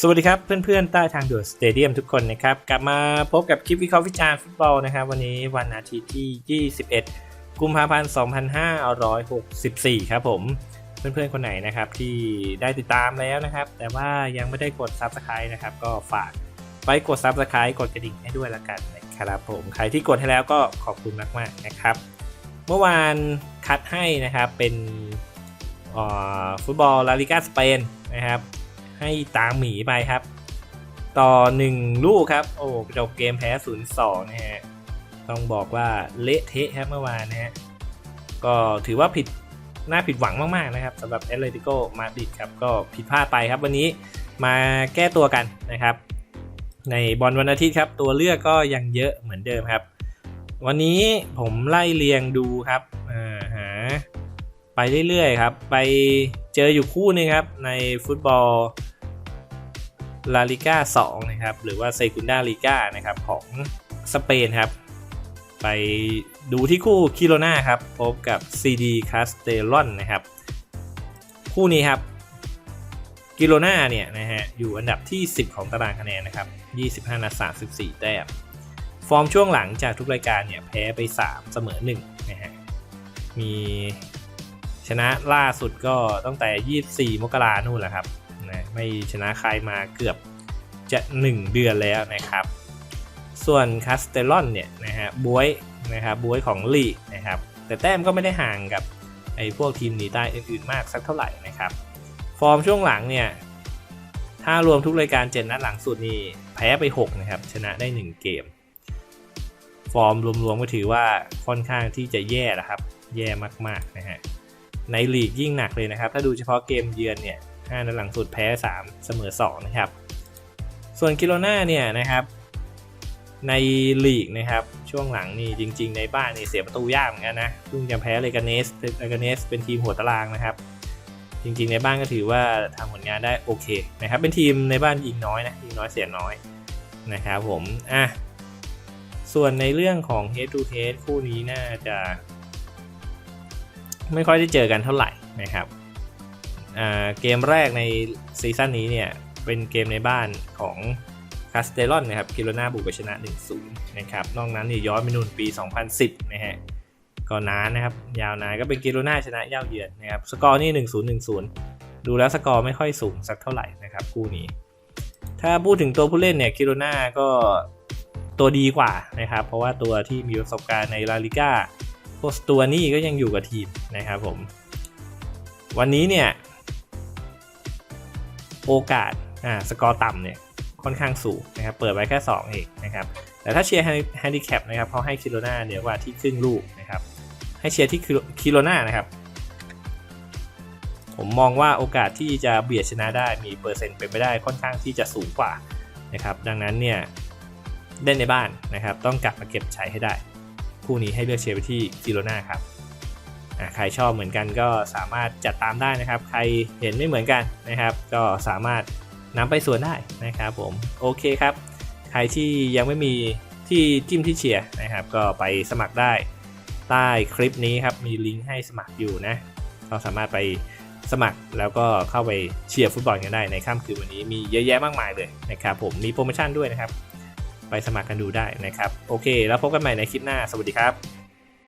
สวัสดีครับเพื่อนๆ ใต้ทางด่วนสเตเดียมทุกคนนะครับ กลับมาพบกับคลิปวิเคราะห์วิจารณ์ฟุตบอลนะครับ วันนี้วันอาทิตย์ที่ 21 กุมภาพันธ์ 2564 ครับผมเพื่อนๆ คนไหนนะครับที่ได้ติดตามแล้วนะครับ แต่ว่ายังไม่ได้กด Subscribe นะครับ ก็ฝากไปกด Subscribe กดกระดิ่งให้ด้วยละกันนะครับผมใครที่กดให้แล้วก็ขอบคุณมากๆนะครับ เมื่อวานคัดให้นะครับเป็นฟุตบอลลาลิกาสเปนนะครับ ให้ตามหมีไปครับ ต่อ 1 ลูกครับ โอ้จบเกมแพ้ 0-2 นะฮะ ต้องบอกว่าเละเทะครับเมื่อวานนะฮะ ก็ถือว่าผิดน่าผิดหวังมาก ๆ นะครับสำหรับแอตเลติโกมาดริดครับ ก็ผิดพลาดไปครับ วันนี้มาแก้ตัวกันนะครับ ในบอลวันอาทิตย์ครับ ตัวเลือกก็ยังเยอะเหมือนเดิมครับ วันนี้ผมไล่เรียงดูครับอ่าหาไปเรื่อยๆครับ ไปเจออยู่คู่นึงครับ ในฟุตบอล ลาลิก้า2นะครับหรือว่าเซกุนดาลิก้านะครับของสเปนครับ ไปดูที่คู่คิโลนาครับพบกับซีดีคาสเตลอนนะครับ คู่นี้ครับกิโลนาเนี่ยนะฮะอยู่อันดับที่ 10 ของตารางคะแนนนะครับ 25นัด34 แต้มฟอร์มช่วงหลังจากทุกรายการเนี่ยแพ้ไป 3 เสมอ1นะฮะมีชนะล่าสุดก็ตั้งแต่ 24 มกรานู่นแหละครับ นะไม่ชนะใครมาเกือบจะ 1 เดือนแล้วนะครับ ส่วนคาสเตลอนเนี่ยนะฮะบวยนะครับบวยของลีนะครับแต่แต้มก็ไม่ได้ห่างกับไอ้พวกทีมหนีใต้อื่นๆมากสักเท่าไหร่นะครับ ฟอร์มช่วงหลังเนี่ยถ้ารวมทุกรายการเจ็ดนัดหลังสุดนี่แพ้ไป 6 นะครับ ชนะได้ 1 เกม ฟอร์มรวมๆก็ถือว่าค่อนข้างที่จะแย่นะครับ แย่มากๆนะฮะในลีกยิ่งหนักเลยนะครับ ถ้าดูเฉพาะเกมเยือนเนี่ย 5นัดหลังสุดแพ้ 3 เสมอ 2 นะครับ ส่วนกิโลนาเนี่ยนะครับในลีกนะครับช่วงหลังนี่จริง ๆ ในบ้านนี่เสียประตูยากเหมือนกันนะเพิ่งจะแพ้เลกาเนสเลกาเนสเป็นทีมหัวตารางนะครับ จริง ๆ ในบ้านก็ถือว่าทำผลงานได้โอเคนะครับ เป็นทีมในบ้านยิงน้อยนะยิงน้อยเสียน้อยนะครับผมอะส่วนในเรื่องของ head to head คู่นี้น่าจะ ไม่ค่อยได้เจอกันเท่าไหร่นะครับ เกมแรกในซีซั่นนี้เนี่ย เป็นเกมในบ้านของคาสเตลอนนะครับกิโลนาบุกไปชนะ 1-0 นะครับ นอกนั้นนี่ย้อนไปนู่นปี 2010 นะฮะ ก็นานนะครับ ยาวนานก็เป็นกิโลนาชนะเย่าเยือนนะครับ สกอร์นี่ 1-0 1-0 ดูแล้วสกอร์ไม่ค่อยสูงสักเท่าไหร่นะครับคู่นี้ ถ้าพูดถึงตัวผู้เล่นเนี่ยกิโลนาก็ตัวดีกว่านะครับ เพราะว่าตัวที่มีประสบการณ์ในลาลิก้าโพสตัวนี่ก็ยังอยู่กับทีมนะครับผม วันนี้เนี่ย โอกาสอ่าสกอร์ต่ำเนี่ยค่อนข้างสูงนะครับ เปิดไว้แค่ 2 เองนะครับ แต่ถ้าเชียร์แฮนดิแคปนะครับเขาให้คิโลนาเหนือกว่าที่ครึ่งลูกนะครับ ให้เชียร์ที่คิโลนานะครับ ผมมองว่าโอกาสที่จะเบียดชนะได้มีเปอร์เซ็นต์เป็นไปได้ค่อนข้างที่จะสูงกว่านะครับ ดังนั้นเนี่ยเล่นในบ้านนะครับ ต้องกลับมาเก็บใชัยให้ได้ คู่นี้ให้เลือกเชียร์ไปที่กิโลนาครับ ใครชอบเหมือนกันก็สามารถจัดตามได้นะครับ ใครเห็นไม่เหมือนกันนะครับ ก็สามารถนำไปส่วนได้นะครับผมโอเคครับ ใครที่ยังไม่มีที่จิ้มที่เชียร์นะครับ ก็ไปสมัครได้ใต้คลิปนี้ครับมีลิงก์ให้สมัครอยู่นะก็สามารถไปสมัครแล้วก็เข้าไปเชียร์ฟุตบอลกันได้ในค่ำคืนวันนี้มีเยอะแยะมากมายเลยนะครับผมมีโปรโมชั่นด้วยนะครับ ไปสมัครกันดูได้นะครับ โอเค แล้วพบกันใหม่ในคลิปหน้าสวัสดีครับ